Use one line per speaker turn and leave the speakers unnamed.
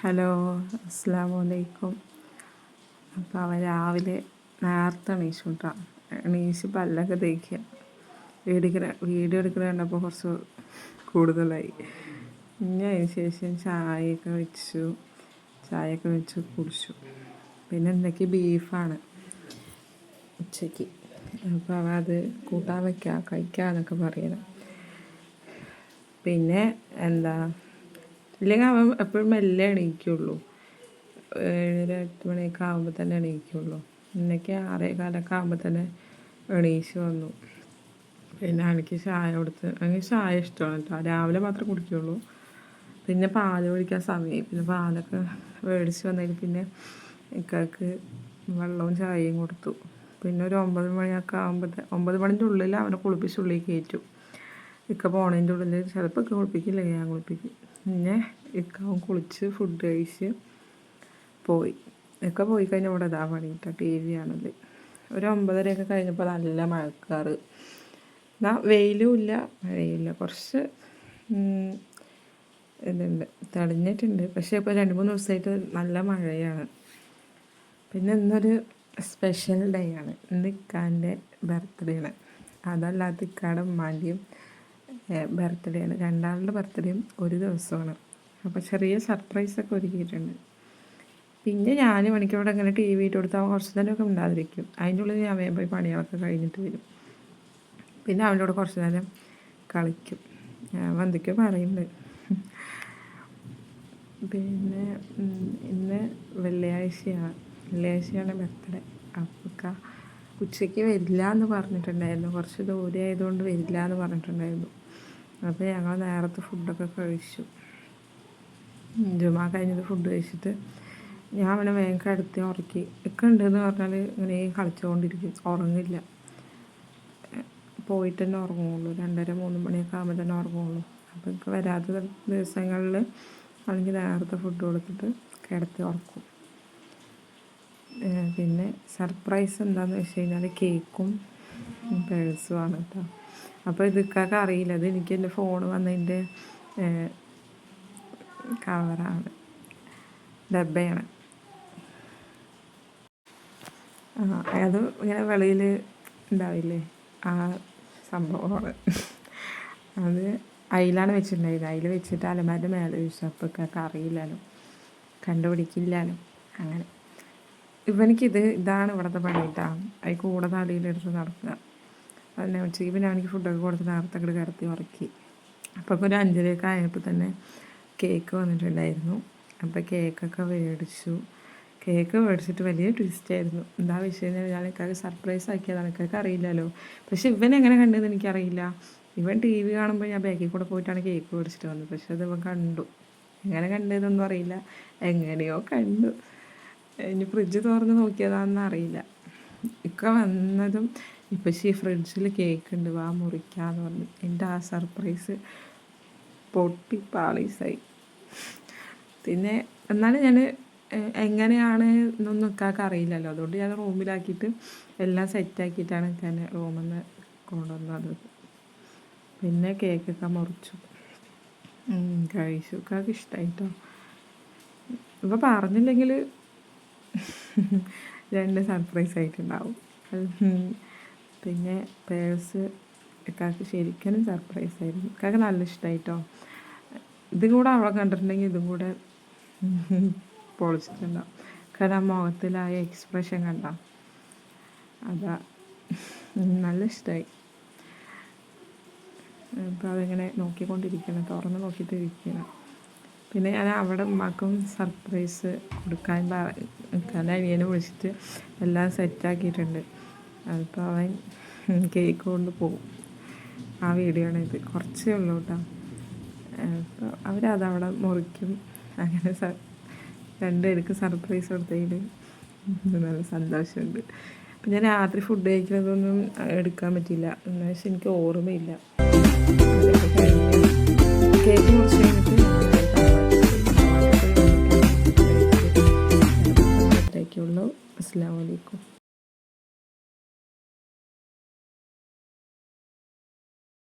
അസ്സാം വലൈക്കും അപ്പോൾ രാവിലെ നേരത്തെ എണീച്ചു കേട്ടോ എണീച്ച് പല്ലൊക്കെ തേക്കുക വീഡിയോ വീഡിയോ എടുക്കുന്ന കണ്ടപ്പോൾ കുറച്ച് കൂടുതലായി. ഇനി അതിന് ശേഷം ചായയൊക്കെ വെച്ചു. ചായയൊക്കെ വെച്ച് കുടിച്ചു. പിന്നെ എന്തൊക്കെ ബീഫാണ് ഉച്ചയ്ക്ക്? അപ്പോൾ അവ അത് കൂട്ടാൻ വയ്ക്കുക കഴിക്കുക എന്നൊക്കെ പറയണം. പിന്നെ എന്താ ഇല്ലെങ്കിൽ അവൻ എപ്പോഴും മെല്ലെ എണീക്കുള്ളൂ. ഏഴര എട്ട് മണിയൊക്കെ ആകുമ്പോൾ തന്നെ എണീക്കുള്ളൂ. ഇന്നൊക്കെ ആറേ കാലൊക്കെ ആകുമ്പോൾ തന്നെ എണീച്ച് വന്നു. പിന്നെ എനിക്ക് ചായ കൊടുത്ത് എനിക്ക് ചായ ഇഷ്ടമാണ് കേട്ടോ. രാവിലെ മാത്രമേ കുടിക്കുള്ളൂ. പിന്നെ പാൽ കുടിക്കാൻ സമയമായി പിന്നെ പാലൊക്കെ മേടിച്ച് വന്നതിൽ പിന്നെ ഇക്കാക്ക് വെള്ളവും ചായയും കൊടുത്തു. പിന്നെ ഒരു ഒമ്പത് മണിയൊക്കെ ആകുമ്പോഴത്തെ ഒമ്പത് മണിന്റെ ഉള്ളിൽ അവനെ കുളിപ്പിച്ചുള്ളിൽ കയറ്റും. ഇക്ക പോണതിന്റെ ഉള്ളിൽ ചിലപ്പോൾ ഇക്ക കുളിപ്പിക്കില്ല ഞാൻ കുളിപ്പിക്കും. പിന്നെ ഇക്കാവും കുളിച്ച് ഫുഡ് കഴിച്ച് പോയി. ഇക്ക പോയി കഴിഞ്ഞാൽ ഇവിടെ ഇതാ പണിയിട്ട ടി വി ആണത് ഒരു ഒമ്പതരയൊക്കെ കഴിഞ്ഞപ്പോൾ നല്ല മഴക്കാറ്. എന്നാൽ വെയിലും ഇല്ല മഴയില്ല. കുറച്ച് ഇതുണ്ട്. തെളിഞ്ഞിട്ടുണ്ട്. പക്ഷേ ഇപ്പോൾ രണ്ട് മൂന്ന് ദിവസമായിട്ട് നല്ല മഴയാണ്. പിന്നെ ഇന്നൊരു സ്പെഷ്യൽ ഡേ ആണ്. ഇന്ന് ഇക്കാന്റെ ബർത്ത്ഡേ ആണ്. അതല്ലാത്ത ഇക്കാടെ ഉമ്മാന്റെയും ബർത്ത്ഡേ ആണ്. രണ്ടാളുടെ ബർത്ത്ഡേയും ഒരു ദിവസമാണ്. അപ്പോൾ ചെറിയ സർപ്രൈസൊക്കെ ഒരുക്കിയിട്ടുണ്ട്. പിന്നെ ഞാൻ മണിക്കൂടെ അങ്ങനെ ടി വി ഇട്ട് കൊടുത്താൽ കുറച്ച് നേരമൊക്കെ ഉണ്ടാതിരിക്കും അതിന്റെ ഉള്ളിൽ ഞാൻ വേഗം പോയി പണികളൊക്കെ കഴിഞ്ഞിട്ട് വരും. പിന്നെ അവന്റെ കൂടെ കുറച്ച് നേരം കളിക്കും. ഞാൻ പറയുന്നത് പിന്നെ ഇന്ന് വെള്ളിയാഴ്ചയാണ്. വെള്ളിയാഴ്ചയാണ് ബർത്ത്ഡേ. അപ്പോൾ ഉച്ചയ്ക്ക് വരില്ല എന്ന് പറഞ്ഞിട്ടുണ്ടായിരുന്നു. കുറച്ച് ദൂരെ ആയതുകൊണ്ട് വരില്ല എന്ന് പറഞ്ഞിട്ടുണ്ടായിരുന്നു. അപ്പോൾ ഞങ്ങൾ നേരത്തെ ഫുഡൊക്കെ കഴിച്ചു. ജുമാ കഴിഞ്ഞത് ഫുഡ് കഴിച്ചിട്ട് ഞാൻ അവനെ വേഗം കിടത്തി ഉറക്കി. ഒക്കെ ഉണ്ടെന്ന് പറഞ്ഞാൽ ഇങ്ങനെ കളിച്ചുകൊണ്ടിരിക്കും ഉറങ്ങില്ല. പോയിട്ട് തന്നെ ഉറങ്ങുള്ളൂ. രണ്ടര മൂന്ന് മണിയൊക്കെ ആകുമ്പോൾ തന്നെ ഉറങ്ങുള്ളൂ. അപ്പോൾ എനിക്ക് വരാത്ത ദിവസങ്ങളിൽ അല്ലെങ്കിൽ നേരത്തെ ഫുഡ് കൊടുത്തിട്ട് കിടത്തി ഉറക്കും. പിന്നെ സർപ്രൈസ് എന്താണെന്ന് വെച്ച് കഴിഞ്ഞാൽ കേക്കും പേഴ്സുമാണ് കേട്ടോ അപ്പോൾ ഇതൊക്കെ അറിയില്ല. അത് എനിക്ക് എന്റെ ഫോൺ വന്നതിന്റെ കവറാണ് ഡബ്ബയാണ്. അത് ഇങ്ങനെ വെളിയിൽ ഉണ്ടാവില്ലേ? ആ സംഭവമാണ്. അത് അതിലാണ് വെച്ചിട്ടുണ്ടായത്. അതിൽ വെച്ചിട്ട് അലമാരുടെ മേലെ വെച്ചു. അപ്പൊക്കൊക്കെ അറിയില്ലല്ലോ കണ്ടുപിടിക്കില്ലല്ലോ അങ്ങനെ. ഇവനിക്കിത് ഇതാണ് ഇവിടുത്തെ പണി കേട്ടാണ് അതിൽ കൂടെ തലയിലെടുത്ത് നടക്കുക. അതന്നെ ഉച്ചയ്ക്ക് പിന്നെ അവനിക്ക് ഫുഡൊക്കെ കൊടുത്ത് നേരത്തെ അങ്ങോട്ട് കിടത്തി ഉറക്കി അപ്പോൾ ഒരു അഞ്ചരയൊക്കെ ആയപ്പോൾ തന്നെ കേക്ക് വന്നിട്ടുണ്ടായിരുന്നു. അപ്പോൾ കേക്കൊക്കെ മേടിച്ചു. കേക്ക് മേടിച്ചിട്ട് വലിയ ട്വിസ്റ്റ് ആയിരുന്നു. എന്താ വിഷയം ഞാൻ എനിക്കത് സർപ്രൈസ് ആക്കിയതാണ്. എനിക്കൊക്കെ അറിയില്ലല്ലോ. പക്ഷെ ഇവൻ എങ്ങനെ കണ്ടതെന്ന് എനിക്കറിയില്ല. ഇവൻ ടി വി കാണുമ്പോൾ ഞാൻ ബാക്കിൽ കൂടെ പോയിട്ടാണ് കേക്ക് മേടിച്ചിട്ട് വന്നത്. പക്ഷെ അത് ഇവൻ കണ്ടു. എങ്ങനെ കണ്ടതെന്നൊന്നും അറിയില്ല. എങ്ങനെയോ കണ്ടു. ഇനി ഫ്രിഡ്ജ് തുറന്ന് നോക്കിയതാണെന്ന് അറിയില്ല. ഇക്ക വന്നതും ഇപ്പം ശരി ഫ്രിഡ്ജിൽ കേക്ക് ഉണ്ട് വാ മുറിക്കാന്ന് പറഞ്ഞു. എന്റെ ആ സർപ്രൈസ് പൊട്ടി പാളീസായി. പിന്നെ എന്നാലും ഞാൻ എങ്ങനെയാണ് എന്നൊന്നും ഇക്കാക്ക് അറിയില്ലല്ലോ. അതുകൊണ്ട് ഞാൻ റൂമിലാക്കിയിട്ട് എല്ലാം സെറ്റാക്കിയിട്ടാണ് ഞാൻ റൂമിൽ നിന്ന് കൊണ്ടുവന്നത്. പിന്നെ കേക്കൊക്കെ മുറിച്ചു. കഴിച്ചു. ഇക്കാക്ക് ഇഷ്ടമായിട്ടോ ഇപ്പം പറഞ്ഞില്ലെങ്കിൽ രണ്ട് സർപ്രൈസ് ആയിട്ടുണ്ടാവും. പിന്നെ പേഴ്സ് ഇക്കാക്ക് ശരിക്കും സർപ്രൈസ് ആയിരുന്നു. ഇക്കാക്ക് നല്ല ഇഷ്ടമായിട്ടോ ഇതും കൂടെ അവളെ കണ്ടിട്ടുണ്ടെങ്കിൽ ഇതും കൂടെ പൊളിച്ചിട്ടുണ്ടാവും. കാരണം മുഖത്തിലായ എക്സ്പ്രഷൻ കണ്ട? അതാ. നല്ല ഇഷ്ടമായി അപ്പോൾ അതിങ്ങനെ നോക്കിക്കൊണ്ടിരിക്കണം തുറന്ന് നോക്കിയിട്ട് ഇരിക്കണം പിന്നെ ഞാൻ അവിടെ ഉമ്മാക്കും സർപ്രൈസ് കൊടുക്കാൻ പറഞ്ഞ അനിയനെ വിളിച്ചിട്ട് എല്ലാം സെറ്റാക്കിയിട്ടുണ്ട് അതിപ്പോൾ അവൻ കേക്ക് കൊണ്ട് പോകും ആ വീഡിയോ ആണ് ഇത്. കുറച്ചേ ഉള്ളൂ കേട്ടോ. അപ്പോൾ അവരതവിടെ മുറിക്കും. അങ്ങനെ രണ്ടുപേർക്ക് സർപ്രൈസ് കൊടുത്തതിൽ നല്ല സന്തോഷമുണ്ട്. അപ്പം ഞാൻ രാത്രി ഫുഡ് കഴിക്കുന്നതൊന്നും എടുക്കാൻ പറ്റില്ല എന്ന് എനിക്ക് ഓർമ്മയില്ല. കേക്ക് മുറിച്ച് കഴിഞ്ഞിട്ട്